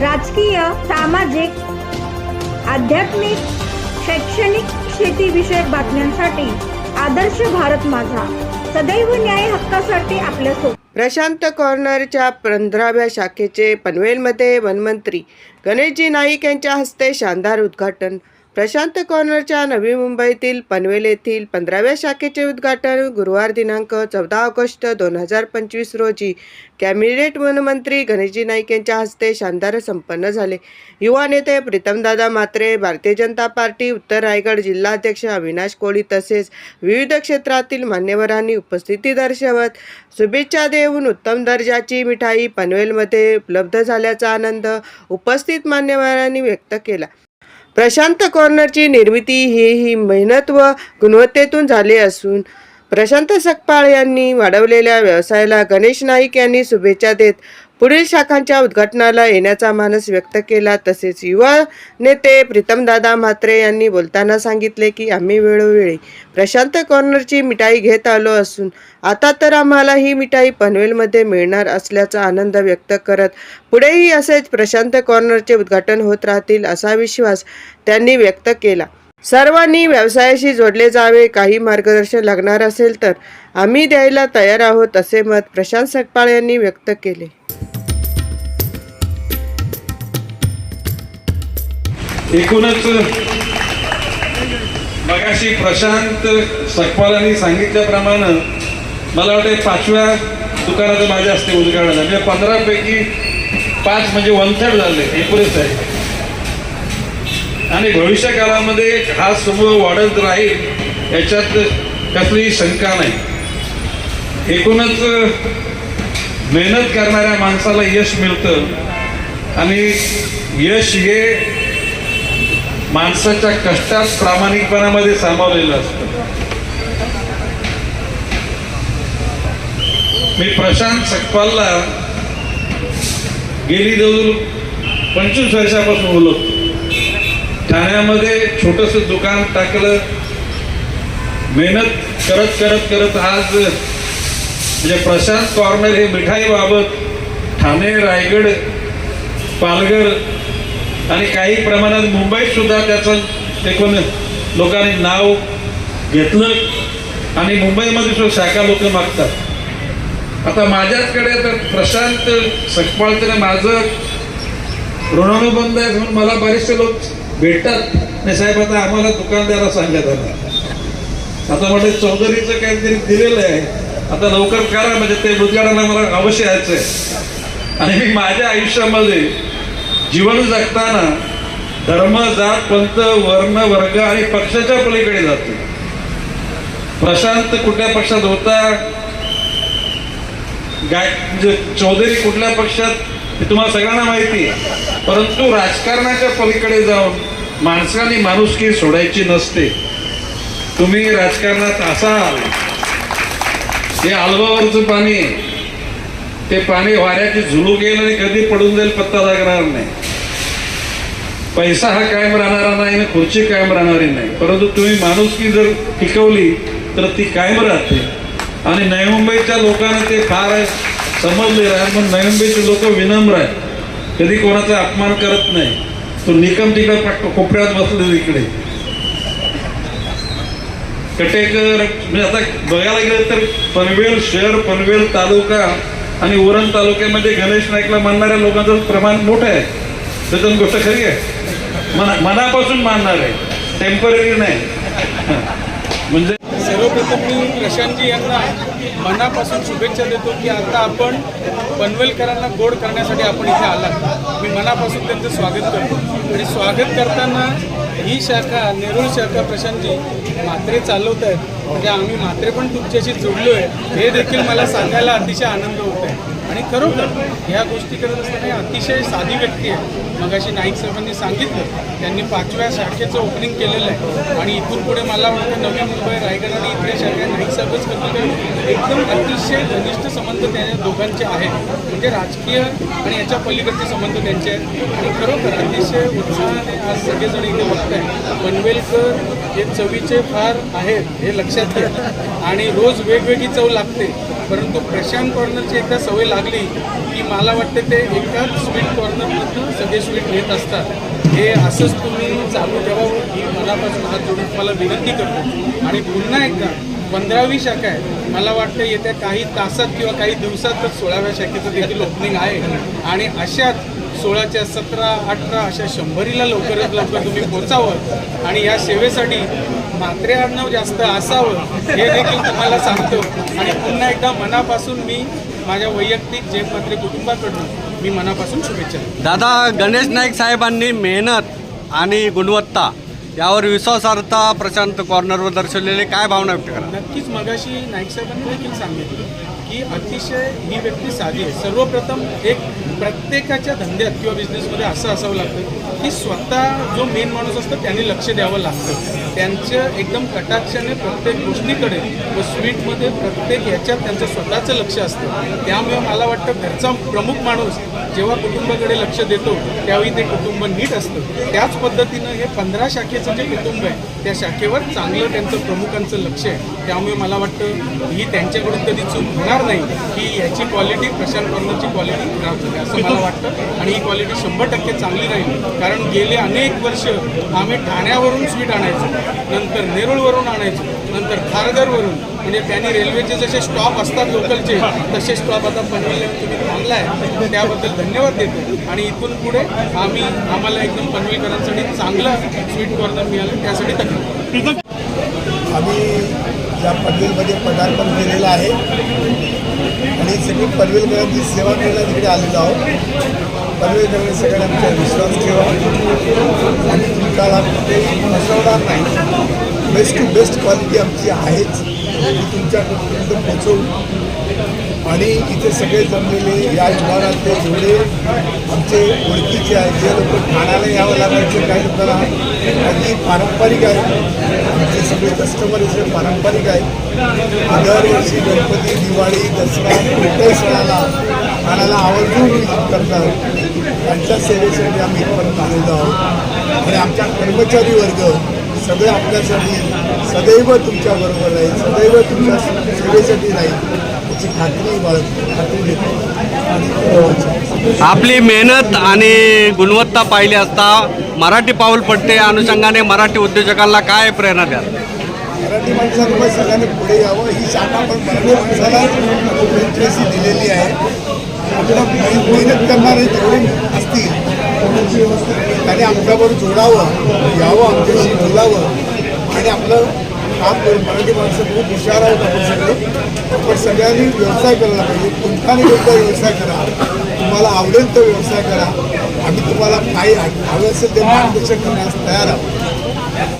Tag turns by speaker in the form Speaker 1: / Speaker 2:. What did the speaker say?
Speaker 1: राजकीय सामाजिक आध्यात्मिक शैक्षणिक शेतीविषयक बातम्यांसाठी आदर्श भारत माझा. सदैव न्याय हक्कासाठी आपल्यासोबत
Speaker 2: प्रशांत कॉर्नरच्या पंधराव्या शाखेचे पनवेलमध्ये वनमंत्री गणेशजी नाईक यांच्या हस्ते शानदार उद्घाटन प्रशांत कॉर्नरच्या नवी मुंबईतील पनवेल येथील पंधराव्या शाखेचे उद्घाटन गुरुवार दिनांक चौदा ऑगस्ट दोन हजार पंचवीस रोजी कॅबिनेट वनमंत्री गणेशजी नाईक यांच्या हस्ते शानदार संपन्न झाले. युवा नेते प्रीतमदादा मात्रे भारतीय जनता पार्टी उत्तर रायगड जिल्हाध्यक्ष अविनाश कोळी तसेच विविध क्षेत्रातील मान्यवरांनी उपस्थिती दर्शवत शुभेच्छा देऊन उत्तम दर्जाची मिठाई पनवेलमध्ये उपलब्ध झाल्याचा आनंद उपस्थित मान्यवरांनी व्यक्त केला. प्रशांत कॉर्नरची निर्मिती ही ही मेहनत व गुणवत्तेतून झाली असून प्रशांत सकपाळ यांनी वाढवलेल्या व्यवसायाला गणेश नाईक यांनी शुभेच्छा देत पुढील शाखांच्या उद्घाटनाला येण्याचा मानस व्यक्त केला. तसेच युवा नेते प्रीतमदादा म्हात्रे यांनी बोलताना सांगितले की आम्ही वेळोवेळी प्रशांत कॉर्नरची मिठाई घेत आलो असून आता तर आम्हाला ही मिठाई पनवेलमध्ये मिळणार असल्याचा आनंद व्यक्त करत पुढेही असेच प्रशांत कॉर्नरचे उद्घाटन होत राहतील असा विश्वास त्यांनी व्यक्त केला. सर्वांनी व्यवसायाशी जोडले जावे काही मार्गदर्शन लागणार असेल तर आम्ही द्यायला तयार आहोत असे मत प्रशांत सकपाळ यांनी व्यक्त केले.
Speaker 3: एकूणच मगाशी प्रशांत सकपालांनी सांगितल्याप्रमाणे मला वाटते पाचव्या दुकानाचं माझ्या हस्ते उद्घाटन म्हणजे पंधरापैकी पाच म्हणजे वन थर्ड झाले हे पुरेच आहे. आणि भविष्य काळामध्ये हा समूह वाढत राहील याच्यात कसलीही शंका नाही. एकूणच मेहनत करणाऱ्या माणसाला यश मिळतं. आणि यश हे माणसाच्या कष्टात प्रामाणिकपणामध्ये सामावलेलं असतं. मी प्रशांत सकपालला गेली जवळ पंचवीस वर्षापासून बोलवतो. ठाण्यामध्ये छोटस दुकान टाकलं. मेहनत करत करत करत आज म्हणजे प्रशांत कॉर्नर हे मिठाईबाबत ठाणे रायगड पालघर आणि काही प्रमाणात मुंबईत सुद्धा त्याचं एकूण लोकांनी नाव घेतलं आणि मुंबईमध्ये सुद्धा शाखा लोक मागतात. आता माझ्याचकडे तर प्रशांत सकपाळचं माझं ऋणानुबंध आहे म्हणून मला बरेचसे लोक भेटतात. नाही साहेब आता आम्हाला दुकान सांगत सांगण्यात आलं. आता म्हणजे चौधरीचं काहीतरी दिलेलं आहे. आता लवकर करा म्हणजे ते उद्घाटन मला अवश्य यायचं आहे आणि मी माझ्या आयुष्यामध्ये जीवन जगताना धर्म जात पंथ वर्ण वर्ग आणि पक्षाच्या पलीकडे जातो. प्रशांत कुठल्या पक्षात होता? गाय म्हणजे चौधरी कुठल्या पक्षात? हे तुम्हाला सगळ्यांना माहिती आहे. परंतु राजकारणाच्या पलीकडे जाऊन माणसाने माणुसकी सोडायची नसते. तुम्ही राजकारणात असाल. हे आलवावरचं पाणी आहे. ते पाणी वाऱ्याची झुलू येईल आणि कधी पडून जाईल पत्ता लागणार नाही. पैसा हा कायम राहणारा नाही आणि खुर्ची कायम राहणारी नाही. परंतु तुम्ही माणुसकी जर टिकवली तर ती कायम राहते. आणि नवी मुंबईच्या लोकांना ते फार समजलेलं आहे पण नवी मुंबईचे लोक विनम्र आहेत. कधी कोणाचा अपमान करत नाही. तो निकम तिकडं कोपऱ्यात बसले इकडे. कटेकर म्हणजे आता बघायला गेलं तर पनवेल शहर पनवेल तालुका आणि उरण तालुक्यामध्ये गणेश नाईकला मानणाऱ्या लोकांचं प्रमाण मोठं आहे. त्याच्यात गोष्ट खरी आहे. मना मनापासून मानणार आहे. टेंपररी नाही. म्हणजे
Speaker 4: सर्वप्रथम मी प्रशांतजी यांना मनापासून शुभेच्छा देतो की आता आपण पनवेलकरांना गोड करण्यासाठी आपण इथे आलात. मी मनापासून त्यांचं स्वागत करतो. आणि स्वागत करताना ही शाखा नेरूळ शाखा प्रशांतजी मात्रे चालवत आहेत म्हणजे आम्ही मात्रे पण तुमच्याशी जोडलो आहे हे देखील मला सांगायला अतिशय आनंद होत आहे आणि खरोखर ह्या गोष्टी करत असताना अतिशय साधी व्यक्ती आहे. मगाशी नाईक साहेबांनी सांगितलं त्यांनी पाचव्या शाखेचं ओपनिंग केलेलं आहे. आणि इथून पुढे मला वाटतं नवी मुंबई रायगड आणि इथल्या शाखा नाईक साहेबच करतो एकदम अतिशय घनिष्ठ संबंध त्या दोघांचे आहेत. म्हणजे राजकीय आणि याच्या पलीकडचे संबंध त्यांचे आहेत. आणि खरोखर अतिशय उत्साहाने आज सगळेजण इथे बघत आहे पनवेलकर हे चवीचे फार आहेत हे लक्षात घ्या. आणि रोज वेगवेगळी चव लागते. परंतु प्रशांत कॉर्नरची एकदा सवय लागली की मला वाटतं ते एकाच स्वीट कॉर्नरमधून सगळे स्वीट घेत असतात. हे असंच तुम्ही चालू ठेवावं ही मनापासून हात जोडून तुम्हाला विनंती करतो. आणि पुन्हा एकदा पंधरावी शाखा आहे. मला वाटतं येत्या काही तासात किंवा काही दिवसातच सोळाव्या शाखेचं देखील ओपनिंग आहे. आणि अशाच सोळाच्या सतरा अठरा अशा शंभरीला लवकरात लवकर तुम्ही पोचावं. आणि या सेवेसाठी मात्रे जास्त असावं हे देखील तुम्हाला सांगतो. आणि पुन्हा एकदा मनापासून मी माझ्या वैयक्तिक जे मात्रे कुटुंबाकडून मी मनापासून शुभेच्छा
Speaker 5: दादा गणेश नाईक साहेबांनी मेहनत आणि गुणवत्ता यावर विश्वासार्हता प्रशांत कॉर्नरवर दर्शवलेले काय भावना व्यक्त करा?
Speaker 4: नक्कीच मगाशी नाईक साहेबांनी देखील सांगितलं. ही अतिशय ही व्यक्ती साधी आहे. सर्वप्रथम एक प्रत्येकाच्या धंद्यात किंवा बिझनेसमध्ये असं असावं लागतं की स्वतः जो मेन माणूस असतो त्यांनी लक्ष द्यावं लागतं. त्यांचं एकदम कटाक्षाने प्रत्येक गोष्टीकडे व स्वीटमध्ये प्रत्येक ह्याच्यात त्यांचं स्वतःचं लक्ष असतं. त्यामुळे मला वाटतं घरचा प्रमुख माणूस जेव्हा कुटुंबाकडे लक्ष देतो त्यावेळी ते कुटुंब नीट असतं. त्याच पद्धतीनं हे पंधरा शाखेचं जे कुटुंब आहे त्या शाखेवर चांगलं त्यांचं प्रमुखांचं लक्ष आहे. त्यामुळे मला वाटतं ही त्यांच्याकडून कधी चूक होणार नाही. की याची क्वालिटी प्रशांत कॉर्नरची क्वालिटी खराब झाली असं मला वाटतं. आणि ही क्वालिटी शंभर टक्के चांगली राहील. कारण गेले अनेक वर्ष आम्ही ठाण्यावरून स्वीट आणायचो. नंतर नेरूळवरून आणायचो. नंतर खारघरवरून. म्हणजे त्यांनी रेल्वेचे जसे स्टॉप असतात लोकलचे तसे स्टॉप आता पनवेलला तुम्ही थांबला आहे त्याबद्दल धन्यवाद देतो. आणि इथून पुढे आम्ही आम्हाला एकदम पनवेलकरांसाठी चांगलं स्वीट कॉर्नर मिळालं. त्यासाठी धन्यवाद.
Speaker 6: आम्ही या पनवेलमध्ये पदार्पण केलेलं आहे. आणि सगळी पनवेलकरांची सेवा करायला तिकडे आलेलो आहोत. पनवेलकरांनी सगळ्यांना आमचा विश्वास ठेवा. आणि तुमच्याला कुठेही फसवणार नाही. बेस्ट टू बेस्ट क्वालिटी आमची आहेच. ती तुमच्यापर्यंत पोचवू आणि इथे सगळे जमलेले या विभागातले जेवढे आमचे ओळखीचे आहेत जे लोक ठाण्याला यावं लागायचे काही लोकांना अगदी पारंपरिक आहे सगळे कस्टमर इथे पारंपरिक आहेत. दरवर्षी गणपती दिवाळी दसरा कोणत्याही सणाला ठाण्याला आवर्जून विजिट करतात. त्यांच्या सेवेसाठी आम्ही इथपर्यंत आलेलो आहोत. आणि आमच्या कर्मचारी वर्ग सगळे आपल्यासाठी सदैव तुमच्याबरोबर राहील सदैव तुमच्या सेवेसाठी राहील याची खात्री बाळगतो खात्री देतो
Speaker 5: आपली मेहनत आणि गुणवत्ता पाहिली असता मराठी पाऊल पडते अनुषंगाने मराठी उद्योजकांना काय प्रेरणा द्याल?
Speaker 6: मराठी माणसानं सगळ्यांनी पुढे यावं ही शाखा पण मराठी माणसाला फ्रँचायझी दिलेली आहे. आपल्या मेहनत करणारे जेवढे असतील त्यांनी आमच्यावर जोडावं यावं आमच्याशी बोलावं. आणि आपलं काम करून मराठी माणसं खूप हुशार आहोत आपण सगळे. पण सगळ्यांनी व्यवसाय करायला पाहिजे. कोणताही कोणता व्यवसाय करा. तुम्हाला आवडेल तो व्यवसाय करा. आम्ही तुम्हाला काही हवे असेल ते मार्गदर्शन करण्यास तयार आहोत.